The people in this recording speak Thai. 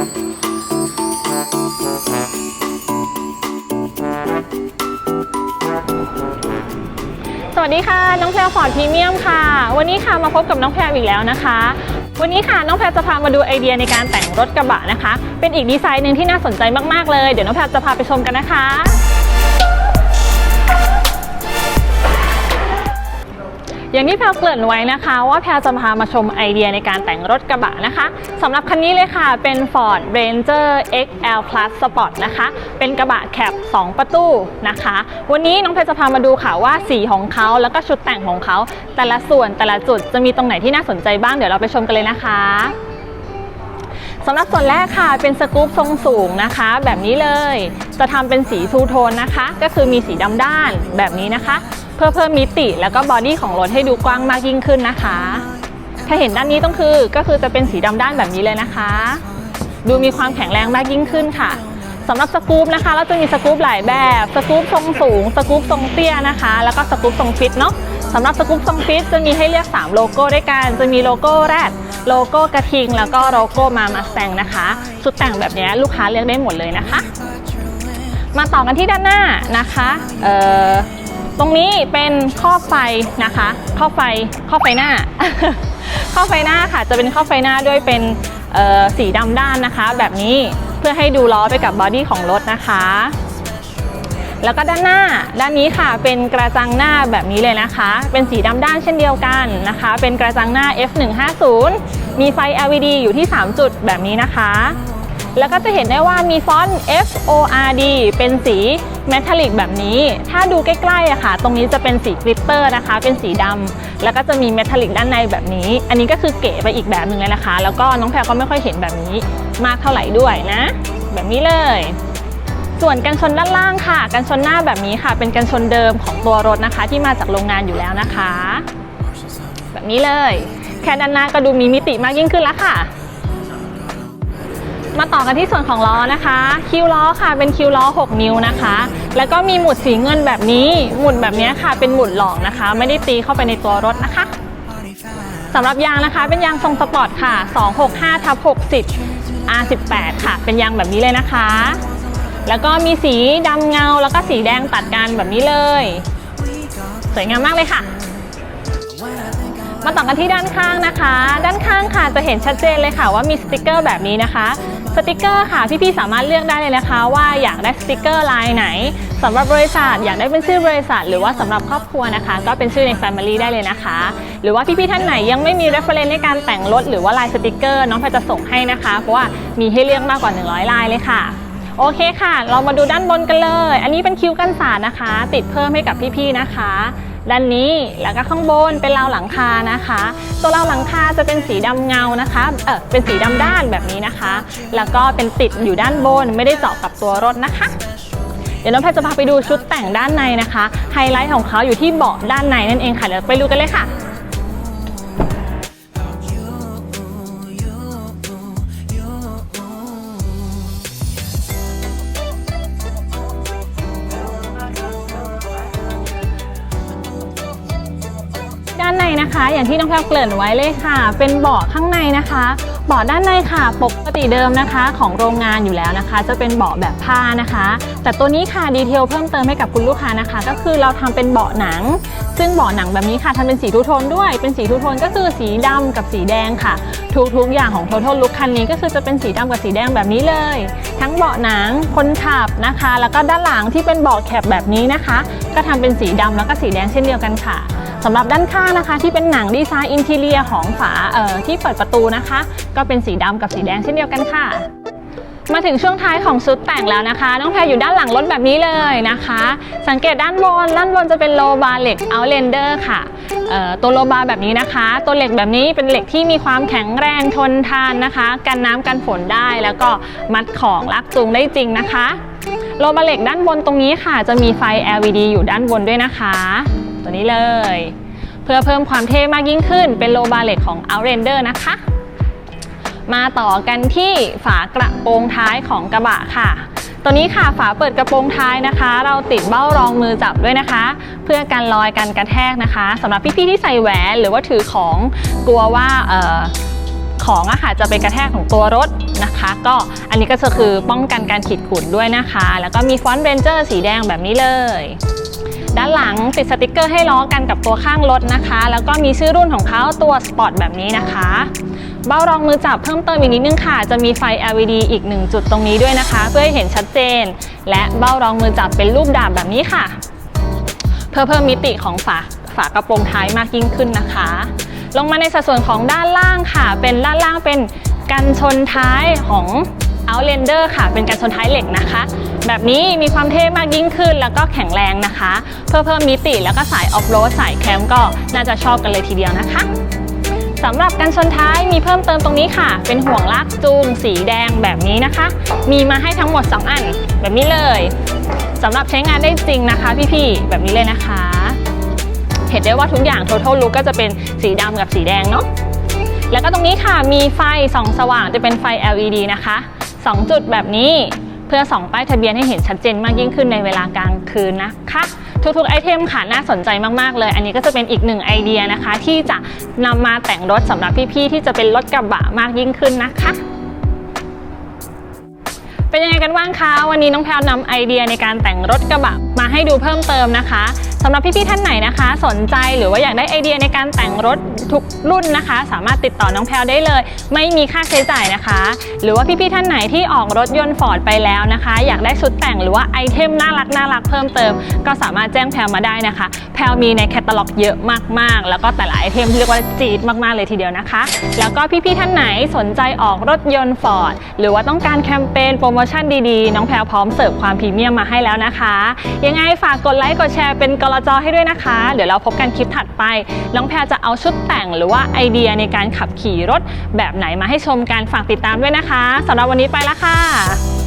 สวัสดีค่ะ น้องแพรฟอร์ดพรีเมียมค่ะ วันนี้ค่ะมาพบกับน้องแพรอีกแล้วนะคะ วันนี้ค่ะน้องแพรจะพามาดูไอเดียในการแต่งรถกระบะนะคะ เป็นอีกดีไซน์หนึ่งที่น่าสนใจมากๆเลย เดี๋ยวน้องแพรจะพาไปชมกันนะคะ อย่างที่แพรเกริ่นไว้นะคะ ว่าแพรจะพามาชมไอเดียในการแต่งรถกระบะนะคะสำหรับคันนี้เลยค่ะ เป็น Ford Ranger XL Plus Sport นะคะ เป็นกระบะแคป 2 ประตูนะคะ วันนี้น้องแพรจะพามาดูค่ะว่าสีของเขาแล้วก็ชุดแต่งของเขา แต่ละส่วนแต่ละจุดจะมีตรงไหนที่น่าสนใจบ้างเดี๋ยวเราไปชมกันเลยนะคะสำหรับส่วนแรกค่ะเป็นสกู๊ปทรงสูงนะคะ แบบนี้เลย จะทำเป็นสีทูโทนนะคะ ก็คือมีสีดำด้านแบบนี้นะคะ พื่อเพิ่มมิติ แล้วก็บอดี้ของรถให้ดูกว้างมากยิ่งขึ้นนะคะ ถ้าเห็นด้านนี้ต้องคือก็คือจะเป็นสีดำด้านแบบนี้เลยนะคะ ดูมีความแข็งแรงมากยิ่งขึ้นค่ะสำหรับสกู๊ปนะคะเราจะมีสกู๊ปหลายแบบสกู๊ปทรงสูงสกู๊ปทรงเตี้ยนะคะ แล้วก็สกู๊ปทรงฟิตเนาะสำหรับสกู๊ปทรงฟิตจะมีให้เลือก 3 โลโก้ด้วยกันจะมีโลโก้แรดโลโก้กระทิง แล้วก็โลโก้มามาแซงนะคะชุดแต่งแบบนี้ลูกค้าเลือกได้หมดเลยนะคะ มาต่อกันที่ด้านหน้านะคะเอ่อ ตรงนี้เป็นข้อบไฟนะคะข้อบไฟข้อบไฟหน้าข้อบไฟหน้าค่ะจะเป็นข้อบไฟหน้าด้วยเป็นสีดำด้านนะคะ แบบนี้เพื่อให้ดูล้อไปกับบอดี้ของรถนะคะ แล้วก็ด้านหน้าด้านนี้ค่ะเป็นกระจังหน้าแบบนี้เลยนะคะ เป็นสีดำด้านเช่นเดียวกันนะคะ เป็นกระจังหน้า F150 มีไฟ LED อยู่ที่ 3 จุดแบบนี้นะคะ แล้วก็จะเห็นได้ว่ามีฟอนต์ F O R D เป็นสีเมทัลลิกแบบนี้ ถ้าดูใกล้ๆอะค่ะ ตรงนี้จะเป็นสีกลิตเตอร์นะคะ เป็นสีดำแล้วก็จะมีเมทัลลิกด้านในแบบนี้ อันนี้ก็คือเก๋ไปอีกแบบหนึ่งเลยนะคะ แล้วก็น้องแพรก็ไม่ค่อยเห็นแบบนี้มากเท่าไหร่ด้วยนะ แบบนี้เลยส่วนกันชนด้านล่างค่ะ กันชนหน้าแบบนี้ค่ะ เป็นกันชนเดิมของตัวรถนะคะ ที่มาจากโรงงานอยู่แล้วนะคะ แบบนี้เลย แค่ด้านหน้าก็ดูมีมิติมากยิ่งขึ้นแล้วค่ะ มาต่อกันที่ส่วนของล้อนะคะ คิวล้อค่ะเป็นคิวล้อ 6 นิ้วนะคะ แล้วก็มีหมุดสีเงินแบบนี้ หมุดแบบนี้ค่ะเป็นหมุดหลอกนะคะ ไม่ได้ตีเข้าไปในตัวรถนะคะสำหรับยางนะคะเป็นยางทรงสปอร์ตค่ะ 265ทับ60 R18 ค่ะ เป็นยางแบบนี้เลยนะคะ แล้วก็มีสีดำเงาแล้วก็สีแดงตัดกันแบบนี้เลย สวยงามมากเลยค่ะมาต่อกันที่ด้านข้างนะคะ ด้านข้างค่ะจะเห็นชัดเจนเลยค่ะว่ามีสติกเกอร์แบบนี้นะคะ สติกเกอร์ค่ะพี่ๆสามารถเลือกได้เลยนะคะ ว่าอยากได้สติกเกอร์ลายไหนสำหรับบริษัทอยากได้เป็นชื่อบริษัท หรือว่าสำหรับครอบครัวนะคะ ก็เป็นชื่อใน Family ได้เลยนะคะ หรือว่าพี่ๆท่านไหนยังไม่มี reference ในการแต่งรถหรือว่าลายสติกเกอร์น้องแพรจะส่งให้นะคะ เพราะว่ามีให้เลือกมากกว่า 100 ลายเลยค่ะโอเคค่ะ เรามาดูด้านบนกันเลย อันนี้เป็นคิ้วกันสาดนะคะ ติดเพิ่มให้กับพี่ๆนะคะ ด้านนี้แล้วก็ข้างบนเป็นราวหลังคานะคะ ตัวราวหลังคาจะเป็นสีดำเงานะคะเออเป็นสีดำด้านแบบนี้นะคะ แล้วก็เป็นติดอยู่ด้านบนไม่ได้เจาะกับตัวรถนะคะ เดี๋ยวน้องแพทจะพาไปดูชุดแต่งด้านในนะคะ ไฮไลท์ของเขาอยู่ที่เบาะด้านในนั่นเองค่ะเดี๋ยวไปดูกันเลยค่ะ นะคะ อย่างที่น้องแพรเกริ่นไว้เลยค่ะ เป็นเบาะข้างในนะคะ เบาะด้านในค่ะ ปกติเดิมนะคะ ของโรงงานอยู่แล้วนะคะ จะเป็นเบาะแบบผ้านะคะ แต่ตัวนี้ค่ะดีเทลเพิ่มเติมให้กับคุณลูกค้านะคะ ก็คือเราทำเป็นเบาะหนัง ซึ่งเบาะหนังแบบนี้ค่ะทำเป็นสีทูโทนด้วย เป็นสีทูโทนก็คือสีดำกับสีแดงค่ะ ทุกๆอย่างของ Total Look คันนี้ก็คือจะเป็นสีดำกับสีแดงแบบนี้เลย ทั้งเบาะหนังคนขับนะคะ แล้วก็ด้านหลังที่เป็นเบาะแคปแบบนี้นะคะ ก็ทำเป็นสีดำแล้วก็สีแดงเช่นเดียวกันค่ะ สำหรับด้านข้างนะคะ ที่เป็นหนังดีไซน์อินทีเรียของฝาเอ่อที่เปิดประตูนะคะ ก็เป็นสีดำกับสีแดงเช่นเดียวกันค่ะ มาถึงช่วงท้ายของชุดแต่งแล้วนะคะ น้องแพรอยู่ด้านหลังรถแบบนี้เลยนะคะ สังเกตด้านบนด้านบนจะเป็นโลบาร์เหล็กเอาเลนเดอร์ค่ะตัวโลบาร์แบบนี้นะคะ ตัวเหล็กแบบนี้เป็นเหล็กที่มีความแข็งแรงทนทานนะคะ กันน้ำกันฝนได้แล้วก็มัดของลากจูงได้จริงนะคะโลบาร์เหล็กด้านบนตรงนี้ค่ะ จะมีไฟ LED อยู่ด้านบนด้วยนะคะ ตัวนี้เลย เพื่อเพิ่มความเท่มากยิ่งขึ้นเป็นโลบาร์เล็กของ Outrender นะคะ มาต่อกันที่ฝากระโปรงท้ายของกระบะค่ะ ตัวนี้ค่ะฝาเปิดกระโปรงท้ายนะคะ เราติดเบ้ารองมือจับด้วยนะคะ เพื่อกันรอยกันกระแทกนะคะสำหรับพี่ๆที่ใส่แหวนหรือว่าถือของกลัวว่าออของอะค่ะจะไปกระแทกของตัวรถนะคะ ก็อันนี้ก็จะคือป้องกันการขีดข่วนด้วยนะคะ แล้วก็มีฟอนต์เรนเจอร์สีแดงแบบนี้เลย ด้านหลังติดสติกเกอร์ให้ล้อกันกับตัวข้างรถนะคะ แล้วก็มีชื่อรุ่นของเขาตัวสปอร์ตแบบนี้นะคะ เบ้ารองมือจับเพิ่มเติมอีกนิดนึงค่ะ จะมีไฟ LED อีกหนึ่งจุดตรงนี้ด้วยนะคะ เพื่อให้เห็นชัดเจน และเบ้ารองมือจับเป็นรูปดาบแบบนี้ค่ะ เพื่อเพิ่มมิติของฝาฝากระโปรงท้ายมากยิ่งขึ้นนะคะ ลงมาในสัดส่วนของด้านล่างค่ะ เป็นด้านล่างเป็นกันชนท้ายของ Outlander ค่ะ เป็นกันชนท้ายเหล็กนะคะ แบบนี้มีความเท่มากยิ่งขึ้นแล้วก็แข็งแรงนะคะ เพื่อเพิ่มมิติแล้วก็สายออฟโรดสายแคมป์ก็น่าจะชอบกันเลยทีเดียวนะคะสำหรับกันชนท้ายมีเพิ่มเติมตรงนี้ค่ะ เป็นห่วงลากจูงสีแดงแบบนี้นะคะ มีมาให้ทั้งหมด 2 อันแบบนี้เลยสำหรับใช้งานได้จริงนะคะ พี่ๆแบบนี้เลยนะคะ เห็นได้ว่าทุกอย่าง total look ก็จะเป็นสีดำกับสีแดงเนาะแล้วก็ตรงนี้ค่ะมีไฟส่องสว่างจะเป็นไฟ LED นะคะ 2 จุดแบบนี้เพื่อส่องป้ายทะเบียนให้เห็นชัดเจนมากยิ่งขึ้นในเวลากลางคืนนะคะทุกๆไอเทมค่ะน่าสนใจมากๆเลย อันนี้ก็จะเป็นอีกหนึ่งไอเดียนะคะ ที่จะนำมาแต่งรถสำหรับพี่ๆที่จะเป็นรถกระบะมากยิ่งขึ้นนะคะเป็นยังไงกันบ้างคะ วันนี้น้องแพลวนำไอเดียในการแต่งรถกระบะมาให้ดูเพิ่มเติมนะคะ สำหรับพี่ๆท่านไหนนะคะ สนใจหรือว่าอยากได้ไอเดียในการแต่งรถทุกรุ่นนะคะ สามารถติดต่อน้องแพลวได้เลย ไม่มีค่าใช้จ่ายนะคะ หรือว่าพี่ๆท่านไหนที่ออกรถยนต์ฟอร์ดไปแล้วนะคะ อยากได้ชุดแต่งหรือว่าไอเทมน่ารักน่ารักเพิ่มเติม ก็สามารถแจ้งแพลวมาได้นะคะ แพลวมีในแคตตาล็อกเยอะมากๆ แล้วก็แต่ละไอเทมเรียกว่าจี๊ดมากๆเลยทีเดียวนะคะ แล้วก็พี่ๆท่านไหนสนใจออกรถยนต์ฟอร์ดหรือว่าต้องการแคมเปญโปรโมชั่นดีๆน้องแพลวพร้อมเสิร์ฟความพรีเมียมมาให้แล้วนะคะ ยังไงฝากกดไลค์กดแชร์เป็นกลจให้ด้วยนะคะ เดี๋ยวเราพบกันคลิปถัดไป น้องแพรจะเอาชุดแต่งหรือว่าไอเดียในการขับขี่รถแบบไหนมาให้ชมกันฝากติดตามด้วยนะคะสำหรับวันนี้ไปละค่ะ